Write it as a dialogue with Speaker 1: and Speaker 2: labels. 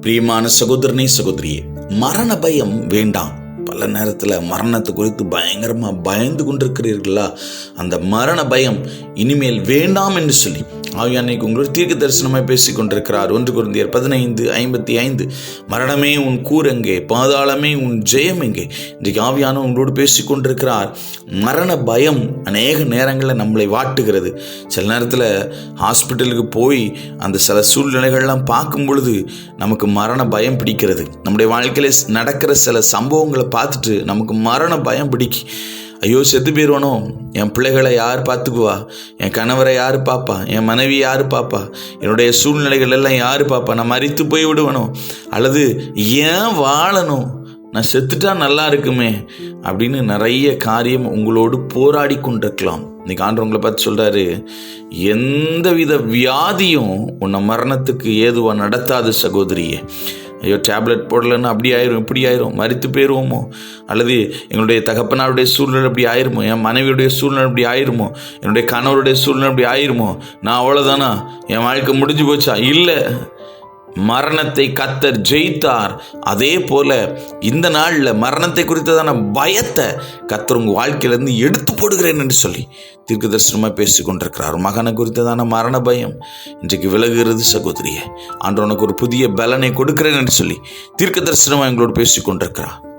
Speaker 1: பிரியமான சகோதரனே சகோதரியே மரண பயம் வேண்டாம். பல நேரத்தில் மரணத்தை குறித்து பயங்கரமாக பயந்து கொண்டிருக்கிறீர்களா? அந்த மரண பயம் இனிமேல் வேண்டாம் என்று சொல்லி ஆவியானைக்கு உங்களோட தீர்க்க தரிசனமாய் பேசிக் கொண்டிருக்கிறார் ஒன்று குருந்தியர் பதினைந்து ஐம்பத்தி ஐந்து. மரணமே உன் கூரெங்கே பாதாளமே உன் ஜெயம் எங்கே? இன்றைக்கு ஆவியான உங்களோடு பேசிக் கொண்டிருக்கிறார் மரண பயம் அநேக நேரங்களில் நம்மளை வாட்டுகிறது. சில நேரத்தில் ஹாஸ்பிட்டலுக்கு போய் அந்த சில சூழ்நிலைகள்லாம் பார்க்கும் பொழுது நமக்கு மரண பயம் பிடிக்கிறது. நம்முடைய வாழ்க்கையில் நடக்கிற சில சம்பவங்களை பார்த்துட்டு நமக்கு மரண பயம் பிடிக்கும் ஐயோ செத்து போயிடுவானோ என் பிள்ளைகளை யார் பார்த்துக்குவா? என் கணவரை யார் பார்ப்பா? என் மனைவி யார் பார்ப்பா? என்னுடைய சூழ்நிலைகள் எல்லாம் யார் பார்ப்பா? நான் மறித்து போய் விடுவனோ? அல்லது ஏன் வாழணும் நான் செத்துட்டா நல்லா இருக்குமே அப்படின்னு நிறைய காரியம் உங்களோடு போராடி கொண்டிருக்கலாம். இன்னைக்கு ஆண்டவங்களை பார்த்து சொல்கிறாரு எந்தவித வியாதியும் உன்னை மரணத்துக்கு ஏதுவாக நடத்தாது சகோதரியே. ஐயோ டேப்லெட் போடலன்னு அப்படி ஆயிரும் இப்படி ஆயிரும் மறித்து போயிடுவோமோ அல்லது எங்களுடைய தகப்பனாருடைய சூழ்நிலை அப்படி ஆயிருமோ? என் மனைவியுடைய சூழ்நிலை அப்படி ஆயிருமோ? என்னுடைய கணவருடைய சூழ்நிலை அப்படி ஆயிருமோ? நான் அவ்வளோதானா என் வாழ்க்கை முடிஞ்சு போச்சா? இல்லை. மரணத்தை கத்தர் ஜெயித்தார். அதே போல இந்த நாளில் மரணத்தை குறித்ததான பயத்தை கத்தர் உங்கள் வாழ்க்கையிலேருந்து எடுத்து போடுகிறேன் என்று சொல்லி தீர்க்க தரிசனமாக பேசி கொண்டிருக்கிறார் மகனை குறித்ததான மரண பயம். இன்றைக்கு விலகுகிறது சகோதரியே. அன்று உனக்கு ஒரு புதிய பலனை கொடுக்கிறேன் என்று சொல்லி தீர்க்க தரிசனமாக எங்களோடு பேசி கொண்டிருக்கிறார்